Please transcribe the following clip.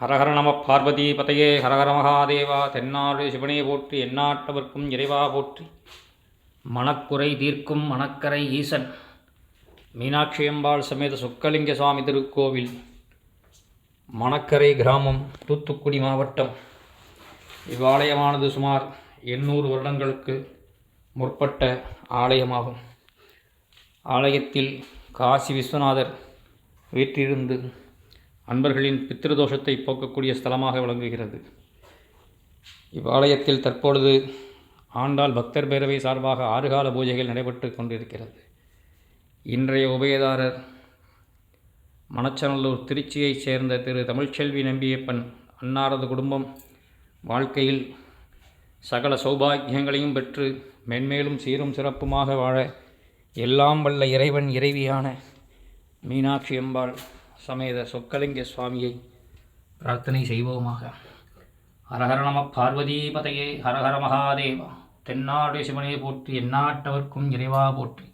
ஹரஹர நம பார்வதி பதையே ஹரஹர மகாதேவா தென்னாடு சிவனே போற்றி எந்நாட்டவர்க்கும் இறைவா போற்றி. மணக்குறை தீர்க்கும் மணக்கரை ஈசன் மீனாட்சியம்பாள் சமேத சொக்கலிங்க சுவாமி திருக்கோவில். மணக்கரை கிராமம் தூத்துக்குடி மாவட்டம். இவ்வாலயமானது சுமார் எண்ணூறு வருடங்களுக்கு முற்பட்ட ஆலயமாகும். ஆலயத்தில் காசி விஸ்வநாதர் வீற்றிருந்து அன்பர்களின் பித்திருதோஷத்தை போக்கக்கூடிய ஸ்தலமாக விளங்குகிறது. இவ்வாலயத்தில் தற்பொழுது ஆண்டாள் பக்தர் பேரவை சார்பாக ஆறுகால பூஜைகள் நடைபெற்று கொண்டிருக்கிறது. இன்றைய உபயதாரர் மணச்சநல்லூர் திருச்சியைச் சேர்ந்த திரு தமிழ்ச்செல்வி நம்பியப்பன் அன்னாரது குடும்பம் வாழ்க்கையில் சகல சௌபாக்கியங்களையும் பெற்று மென்மேலும் சீரும் சிறப்புமாக வாழ எல்லாம் வல்ல இறைவன் இறைவியான மீனாட்சி அம்பாள் சமேத சொக்கலிங்க சுவாமியை பிரார்த்தனை செய்வோமாக. ஹரஹர நம பார்வதிபதையே ஹரஹர மகாதேவா தென்னாடு சிவனே போற்றி எந்நாட்டவர்க்கும் இறைவா போற்றி.